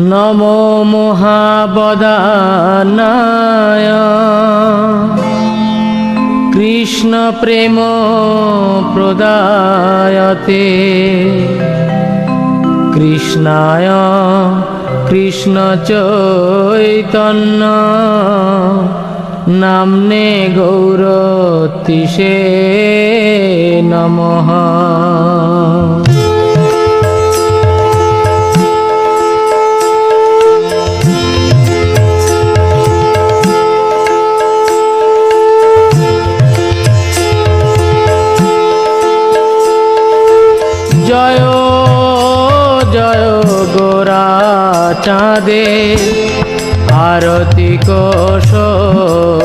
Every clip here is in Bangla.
নম মহাবদানায়। কৃষ্ণ প্রেম প্রদায়তে। কৃষ্ণায় কৃষ্ণ চৈতন্য। নামনে গৌরতিষে নমঃ। চাঁদে আরতি কোশোভা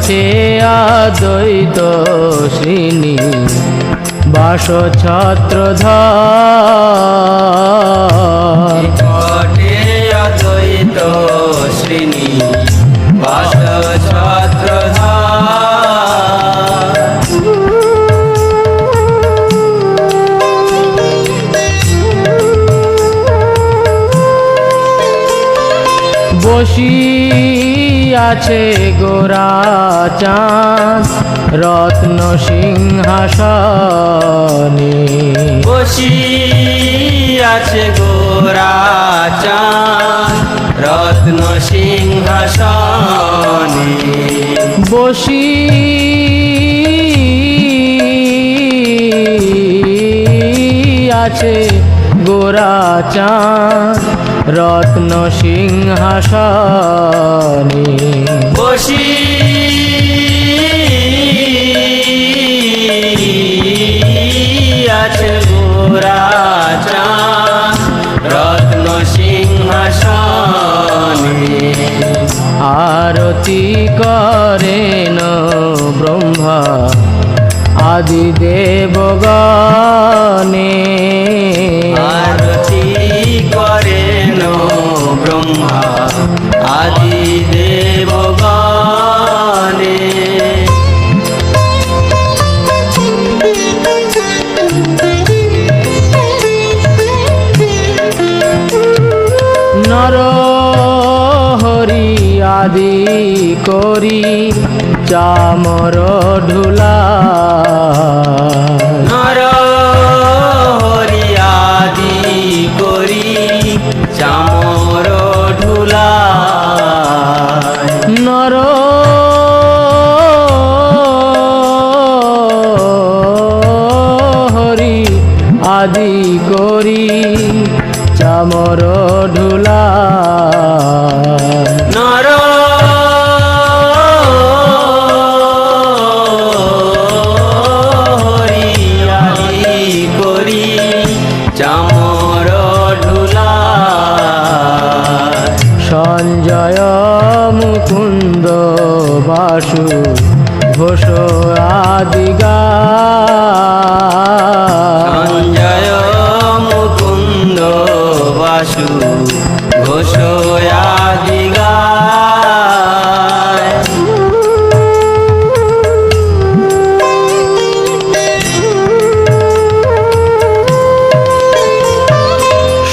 নিকটে আদ্বৈত শ্রীনি বাস ছাত্র কটে অদ্বৈত শ্রেণি বাস বসি আছে গোরা চাঁদ রত্ন সিংহাসনে। বসি আছে গোরা চাঁদ রত্ন সিংহাসনে। বসি আছে গোরা চাঁদ রত্ন সিংহাসনে। বসি। আছে গোরা রত্ন সিংহাসনে। আরতি করেন ব্রহ্মা আদি দেবগণে আরতি ব্রহ্মা আদি দেবগণে নর হরি আদি করি চামর ঢুলা। নর হরি আদি করি চামর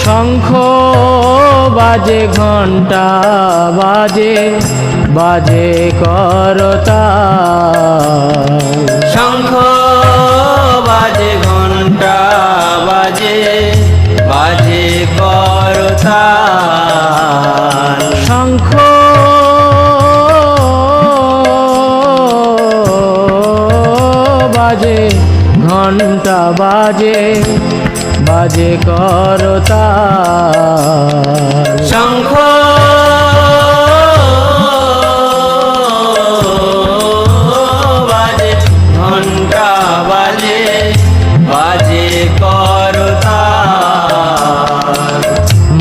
শঙ্খ বাজে ঘণ্টা বাজে বাজে করতা। শঙ্খ বাজে ঘণ্টা বাজে বাজে করতাল শঙ্খ বাজে ঘণ্টা বাজে বাজে করতা শঙ্খ। বাজে ঘণ্টা বাজে বাজে করতাল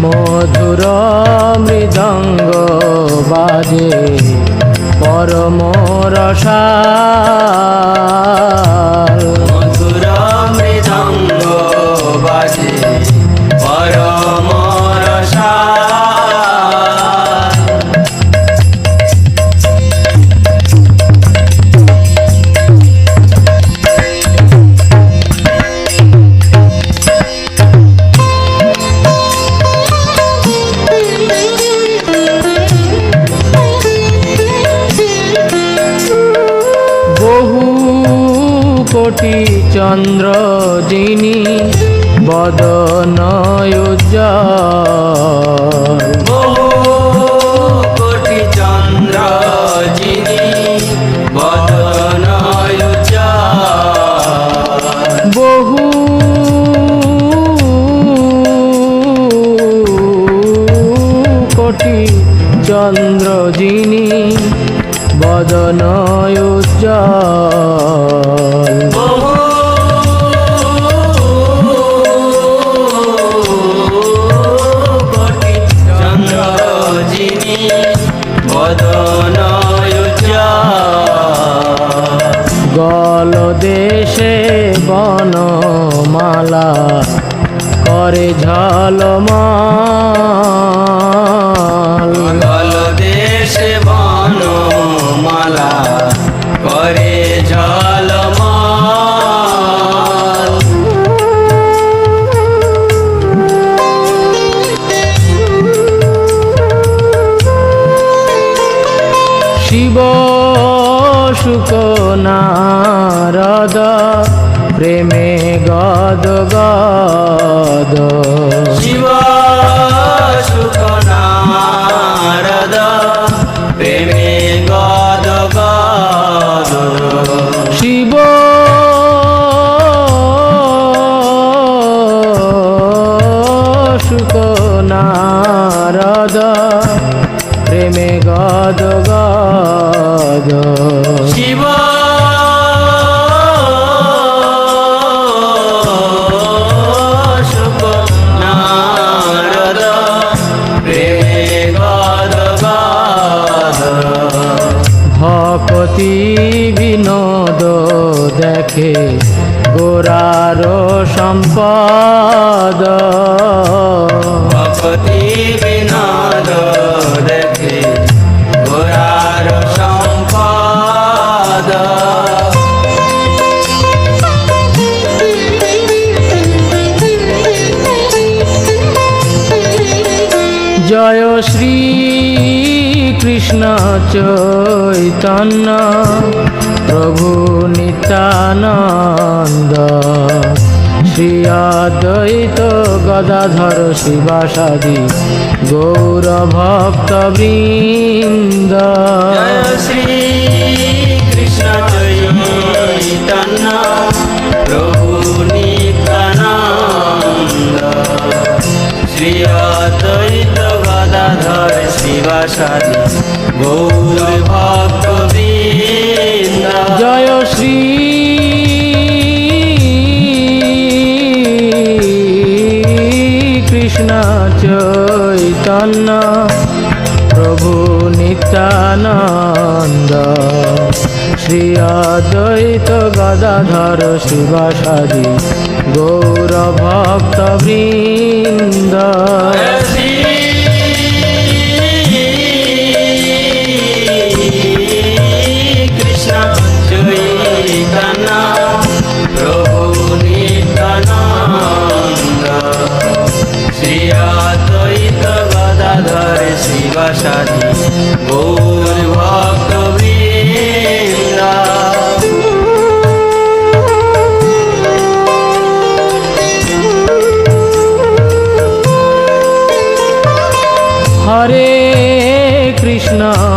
মধুর মৃদঙ্গ বাজে পরম রসাল যিনি বদন উজ্জ্বল। বহু কোটি চন্দ্র যিনি বদন উজ্জ্বল। বহু কোটি চন্দ্র যিনি বদন জগদ দেখে গোরার সম্পদ। ভক্তি বিনোদ দেখে ঘোরার সম্পদ। জয় শ্রী কৃষ্ণ চৈতন্য। প্রভু নিত্যানন্দ। শ্রী অদ্বৈত গদাধর শিবাসাদি গৌর ভক্ত বৃন্দ শ্রী কৃষ্ণ প্রভু নিত্যানন্দ। শ্রী গদাধর শিবাসাদি গৌর ভক্ত বৃন্দ। গদাধর শিব শিবাসাদি গৌর ভক্ত বৃন্দ। Shadi